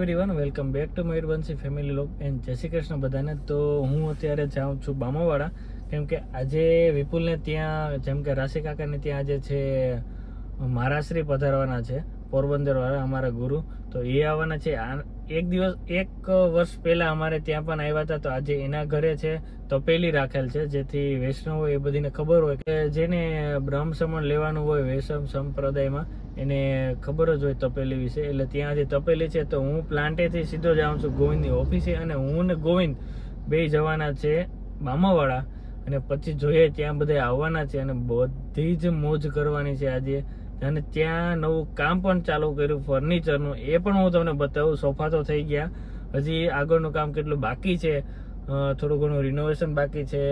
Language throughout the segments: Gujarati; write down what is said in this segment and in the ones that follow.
Everyone welcome back to Mayurvanshi family lock and જય શ્રી કૃષ્ણ બધાને. તો હું અત્યારે જાઉં છું બામાવાડા. કેમ કે આજે વિપુલને ત્યાં, જેમ કે રાશિ કાકાને ત્યાં આજે છે મહારાશ્રી પધારવાના છે. પોરબંદર વાળા અમારા ગુરુ. તો એ આવવાના છે. આ એક દિવસ, એક વર્ષ પહેલા અમારે ત્યાં પણ આવ્યા હતા. તો આજે એના ઘરે છે, તપેલી રાખેલ છે, જેથી વૈષ્ણવો એ બધીને ખબર હોય કે જેને બ્રહ્મ સમણ લેવાનું હોય વૈષ્ણવ સંપ્રદાયમાં, એને ખબર જ હોય તપેલી વિશે. એટલે ત્યાં જે તપેલી છે. તો હું પ્લાન્ટેથી સીધો જાઉં છું ગોવિંદની ઓફિસે. અને હું ને ગોવિંદ બે જવાના છે, મામાવાળા. અને પછી જોઈએ, ત્યાં બધા આવવાના છે અને બધી જ મોજ કરવાની છે આજે. અને ત્યાં નવું કામ પણ ચાલુ કર્યું ફર્નિચરનું એ પણ હું તમને બતાવું, સોફા તો થઈ ગયા. હજી આગળનું કામ કેટલું બાકી છે? થોડું ઘણું રિનોવેશન બાકી છે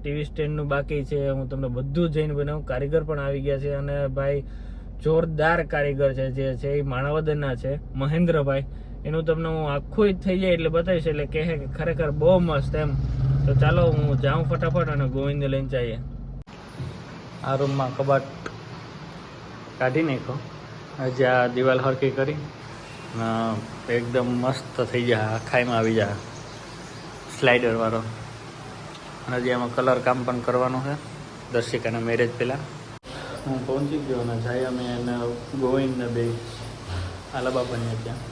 ટીવી સ્ટેન્ડનું બાકી છે. હું તમને બધું જઈને બનાવું. કારીગર પણ આવી ગયા છે અને ભાઈ જોરદાર કારીગર છે જે છે એ માણાવદરના છે, મહેન્દ્રભાઈ. એનું તમને હું આખું જ થઈ જાય એટલે બતાવીશ, એટલે કહે કે ખરેખર બહુ મસ્ત એમ. તો ચાલો હું જાઉં ફટાફટ અને ગોવિંદ લઈને જઈએ. આ રૂમમાં કબાટ કાઢી નાખો. હજી આ દિવાલ હરકી કરી એકદમ મસ્ત થઈ જાય આખાઈમાં આવી જાય સ્લાઇડરવાળો અને હજી એમાં કલર કામ પણ કરવાનું છે. દર્શિકાના મેરેજ પહેલાં. હું પહોંચી ગયો અને જાય અમે એને ગોવિંદ ને બે આલાબાપાની ત્યાં.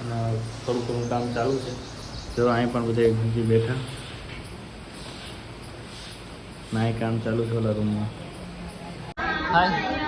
અને થોડું ઘણું કામ ચાલુ છે. જો અહીં પણ બધા એકબીજી બેઠા. ના કામ ચાલુ છે ઓલા રૂમમાં. હાય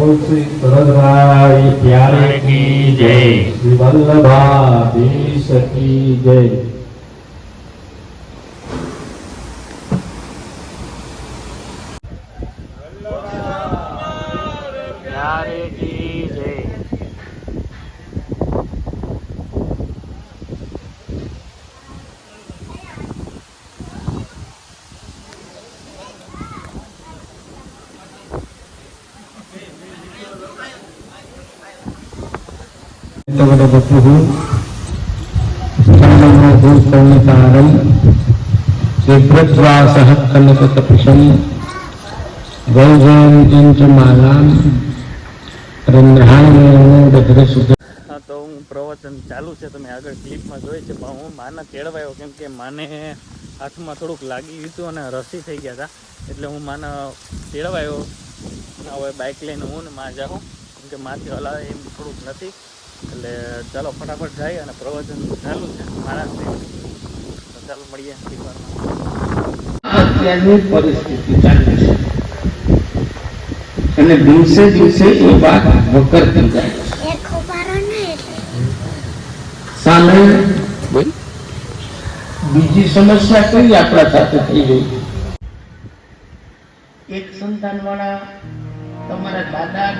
બોલ શ્રી ભરતભાઈ પ્યારે કી જય શ્રી વલ્લભાધીશ કી જય પ્યારે કી જય ونبته స్థూలకారం విభ్రద్వాస కనకకపిషం వైజయంతం చ మాలాం રંધ્રાણો તો હું પ્રવચન ચાલુ છે, તમે આગળ ક્લિપમાં જોઈ છે, પણ હું માના તેડવાયો કેમ કે માને હાથમાં થોડુંક લાગી ગયું અને રસી થઈ ગયા હતા, એટલે હું માના કેળવાયો. હવે બાઇક લઈને હું ને માં જાઉં, કેમ કે માથી હલાવે એમ થોડુંક નથી. એટલે ચાલો ફટાફટ જાય અને પ્રવચન ચાલુ છે. મહારાષ્ટ્ર તો ચાલો મળીએ અત્યારની પરિસ્થિતિ ચાલે છે. અને દિવસે દિવસે એ વાત વકરતી જાય છે. સામે બીજી સમસ્યા કઈ આપણા સાથે થઈ ગઈ? એક સંતાન વાળા તમારા દાદા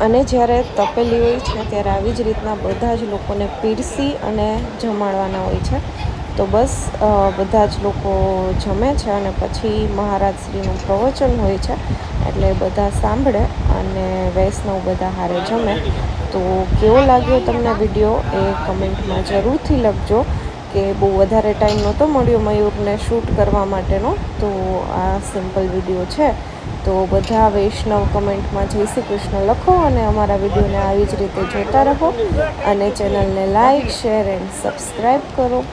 અને જ્યારે તપેલી હોય છે, ત્યારે આવી જ રીતના બધા જ લોકોને પીરસી અને જમાડવાના હોય છે. તો બસ બધા જ લોકો જમે છે અને પછી મહારાજ શ્રીનું પ્રવચન હોય છે. એટલે બધા સાંભળે અને વૈષ્ણવ બધા હારે જમે. તો કેવો લાગ્યો તમને વીડિયો એ કમેન્ટમાં જરૂરથી લખજો કે બહુ વધારે ટાઈમ નહોતો મળ્યો મયુરને શૂટ કરવા માટેનો. તો આ સિમ્પલ વીડિયો છે. તો બધા વૈષ્ણવ કમેન્ટમાં જય શ્રી કૃષ્ણ લખો અને અમારા વિડીયોને આવી જ રીતે જોતા રહો. અને ચેનલને લાઈક શેર એન્ડ સબસ્ક્રાઈબ કરો.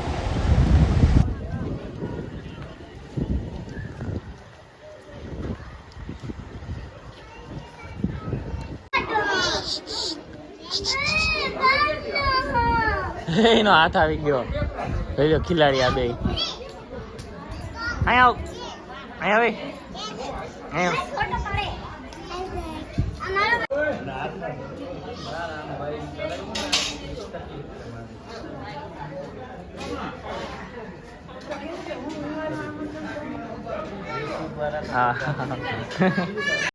એનો હાથ આવી ગયો. ભાઈ ખિલાડી આ બે. અહીંયા અહીંયા આવે અહીંયા. હા.